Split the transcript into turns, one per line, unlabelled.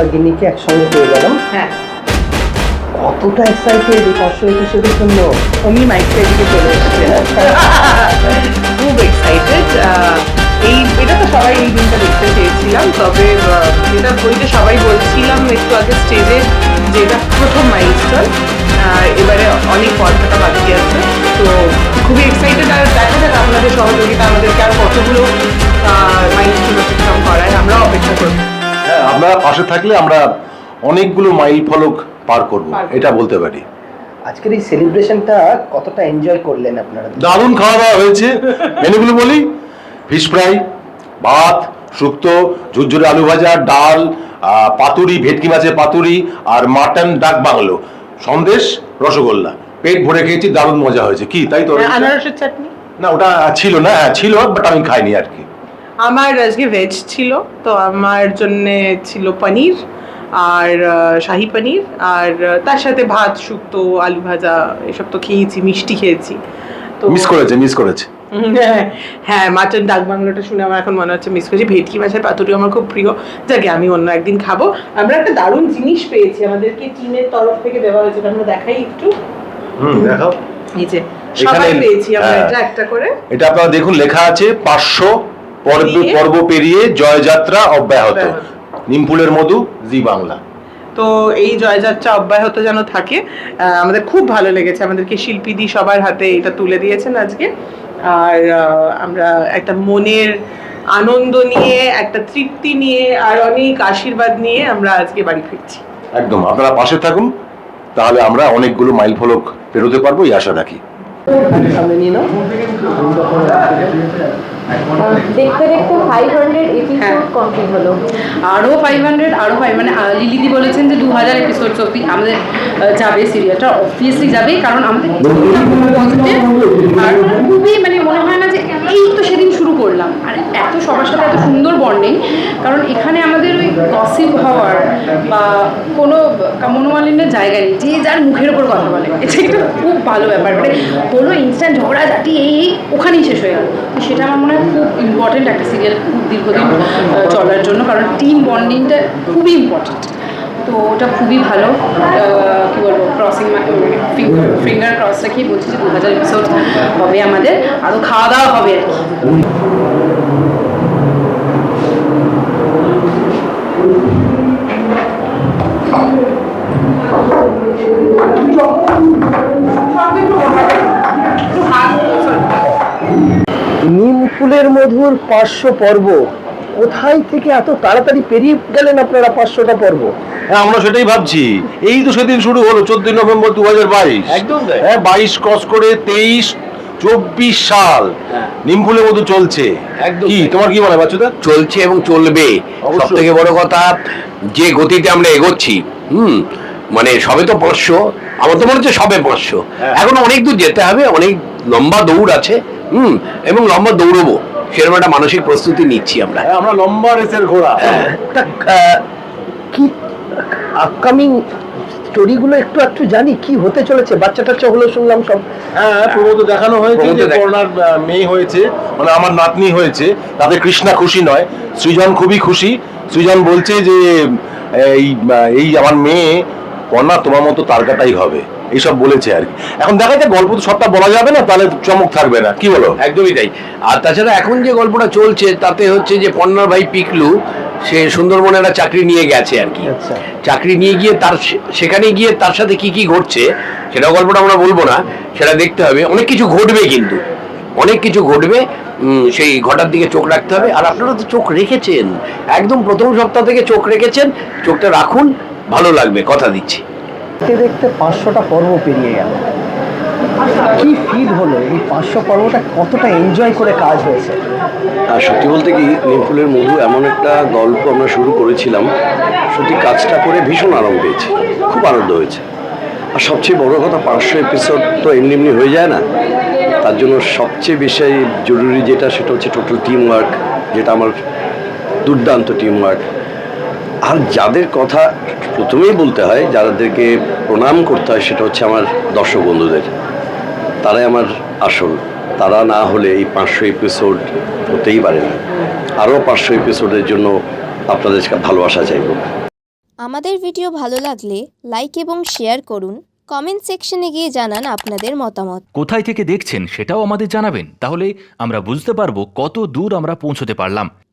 আর গিন্নিকে একসঙ্গে পেয়ে গেলাম।
হ্যাঁ।
কতটা এক্সাইটেড এই পাঁচশো এপিসোডের জন্য।
উনি মাইকটা এদিকে চলে এসেছে। খুব এক্সাইটেড এই এটা তো সবাই এই দিনটা দেখতে চেয়েছিলাম তবে যেটা বইতে সবাই বলছিলাম একটু আগে স্টেজে যে এটা প্রথম মাইলস্টোন এবারে অনেক পর্দাটা বাকি আছে। তো খুবই এক্সাইটেড আর দেখা যাক আপনাদের সহযোগিতা আমাদেরকে আর কতগুলো মাইলস্টোন
আপনারা পাশে থাকলে আমরা অনেকগুলো মাইল ফলক পার করব এটা বলতে পারি।
আজকের এই সেলিব্রেশনটা কতটা এনজয় করলেন আপনারা
দারুণ খাওয়া দাওয়া হয়েছে। মেনুগুলো বলি ফিশ ফ্রাই ভাত শুক্তো ঝুরঝুরে আলু ভাজা ডাল পাতুরি ভেটকি মাছের পাতুরি আর মাটন ডাক বাংলো। সন্দেশ রসগোল্লা। পেট ভরে খেয়েছি দারুণ মজা হয়েছে। কি তাই তো?
আনারসের চাটনি?
না ওটা ছিল না হ্যাঁ ছিল বাট আমি খাইনি আর কি।
আমার আজকে ভেজ ছিল তো আমার জন্য ছিল পনির আর শাহি পনির আর তার সাথে ভাত শুক্তো আলু ভাজা এসব তো খেয়েছি মিষ্টি খেয়েছি। তো
মিস করেছে মিস করেছে।
হ্যাঁ, হ্যাঁ মাটন ডাক বাংলাটা শুনে আমার এখন মনে হচ্ছে মিস করেছি। ভেটকি মাছের পাতুরি আমার খুব প্রিয়। যাকে আমি অন্য একদিন খাব। আমরা একটা দারুণ জিনিস পেয়েছি আমাদেরকে টিমের তরফ থেকে দেওয়া হয়েছে আমরা দেখাই একটু। এই যে সবাই পেয়েছি আমরা
হ্যাঁ।
এটা একটা করে।
এটা আপনারা দেখুন লেখা আছে পাঁচশো পর্ব
পেরিয়ে-
পর্ব পেরিয়ে জয়যাত্রা অব্যাহত।
অব্যাহত।
নিমপুলের মধু জি বাংলা।
তো এই জয়যাত্রা অব্যাহত যেন থাকে আমাদের খুব ভালো লেগেছে। আমাদেরকে শিল্পীদি সবার হাতে এটা তুলে দিয়েছেন আজকে। আর আমরা একটা মনের আনন্দ নিয়ে একটা তৃপ্তি নিয়ে আর অনেক আশীর্বাদ নিয়ে আমরা আজকে বাড়ি ফিরছি।
একদম। আপনারা পাশে থাকুন তাহলে আমরা অনেকগুলো মাইল ফলক পেরোতে পারব এই আশা রাখি।
সামনে নিয়ে নাও।
দেখতে দেখতে ফাইভ হান্ড্রেড এপিসোড। কমপ্লিট হলো।
আরও ফাইভ হান্ড্রেড আরও ফাইভ মানে লিলিদি বলেছেন যে দু হাজার এপিসোড অব্দি আমাদের যাবে সিরিয়ালটা অবভিয়াসলি যাবে কারণ আমাদের আর খুবই মানে মনে হয় না যে এই তো সেদিন শুরু করলাম। আর এত সবার সাথে এত সুন্দর বন্ডিং কারণ এখানে আমাদের গসিপ হওয়ার বা কোনো মনোমালিন্যের জায়গা নেই। যে যার মুখের ওপর কথা বলে। এটা একটা খুব ভালো ব্যাপার। মানে হলো ইনস্ট্যান্ট ঝগড়াঝাটি এই ওখানেই শেষ হয়ে গেল। সেটা আমার মনে হয় খুব ইম্পর্টেন্ট একটা সিরিয়াল খুব দীর্ঘদিন চলার জন্য। কারণ টিম বন্ডিংটা খুবই ইম্পর্টেন্ট তো ওটা খুবই ভালো। কি বলব ক্রসিং ফিঙ্গার ক্রস রেখেই বলছি যে দু হাজার এপিসোড হবে আমাদের। আরও খাওয়া দাওয়া হবে আর কি।
ফুলের মধুর পাঁচশো পর্ব। কোথায় থেকে এত তাড়াতাড়ি পেরিয়ে গেলেন আপনারা পাঁচশোটা পর্ব?
হ্যাঁ আমরা সেটাই ভাবছি। এই তো সেদিন শুরু হলো চোদ্দই নভেম্বর দু হাজার বাইশ।
একদম
হ্যাঁ বাইশ ক্রস করে তেইশ চব্বিশ সাল। নিমফুলের মতো চলছে।
একদম
কি তোমার কি মনে হয় বাচ্চাটা
চলছে এবং চলবে। সব থেকে বড় কথা যে গতিতে আমরা এগোচ্ছি হুম মানে সবে তো পাঁচশো আমার তো মনে হচ্ছে সবে পাঁচশো
হ্যাঁ।
এখন অনেক দূর যেতে হবে অনেক লম্বা দৌড় আছে। হুম এবং লম্বা দৌড়বো। সেরকম একটা মানসিক প্রস্তুতি নিচ্ছি আমরা।
হ্যাঁ, আমরা লম্বা রেসের ঘোড়া।
তা কি আপকামিং স্টোরিগুলো একটু একটু জানি কি হতে চলেছে? বাচ্চা টাচ্চা হলো শুনলাম সব।
হ্যাঁ প্রমোদ দেখানো হয়েছে যে করোনার মেয়ে হয়েছে। মানে আমার নাতনি হয়েছে। তাতে কৃষ্ণা খুশি নয়। সৃজন খুবই খুশি। সৃজন বলছে যে এই এই আমার মেয়ে কন্যা তোমার মতো তারকাটাই হবে। এইসব বলেছে আর কি। এখন দেখা যায় গল্প তো সবটা বলা যাবে না তাহলে চমক থাকবে না। কি বলো?
একদমই তাই। আর তাছাড়া এখন যে গল্পটা চলছে তাতে হচ্ছে যে পন্নার ভাই পিকলু সে সুন্দরবনে একটা চাকরি নিয়ে গেছে আর কি।
আচ্ছা।
চাকরি নিয়ে গিয়ে তার সেখানে গিয়ে তার সাথে কি কি ঘটছে সেটা গল্পটা আমরা বলব না সেটা দেখতে হবে। অনেক কিছু ঘটবে কিন্তু। অনেক কিছু ঘটবে উম, সেই ঘটার দিকে চোখ রাখতে হবে। আর আপনারা তো চোখ রেখেছেন। একদম প্রথম সপ্তাহ থেকে চোখ রেখেছেন। চোখটা রাখুন ভালো লাগবে কথা দিচ্ছি।
দেখতে দেখতে পাঁচশোটা পর্ব পেরিয়ে গেল। কি ফিল হলো? এই পাঁচশো পর্বটা কতটা এনজয় করে কাজ হয়েছে?
আর সত্যি বলতে কি, নিমফুলের মধু এমন একটা গল্প আমরা শুরু করেছিলাম। সত্যি কাজটা করে ভীষণ আরাম পেয়েছি। খুব আনন্দ হয়েছে। আর সবচেয়ে বড় কথা, পাঁচশো এপিসোড তো এমনি এমনি হয়ে যায় না। তার জন্য সবচেয়ে বেশি জরুরি যেটা, সেটা হচ্ছে টোটাল টিম ওয়ার্ক যেটা আমার দুর্দান্ত টিম ওয়ার্ক আর যাদের কথা প্রথমেই বলতে হয় যাদেরকে প্রণাম করতে হয় সেটা হচ্ছে আমার দর্শক বন্ধুদের। তারাই আমার আসল। তারা না হলে এই পাঁচশো এপিসোড হতেই পারে না। আরও পাঁচশো এপিসোডের জন্য আপনাদের ভালোবাসা চাইব।
আমাদের ভিডিও ভালো লাগলে লাইক এবং শেয়ার করুন। কমেন্ট সেকশনে গিয়ে জানান আপনাদের মতামত।
কোথায় থেকে দেখছেন সেটাও আমাদের জানাবেন। তাহলে আমরা বুঝতে পারব কত দূর আমরা পৌঁছতে পারলাম।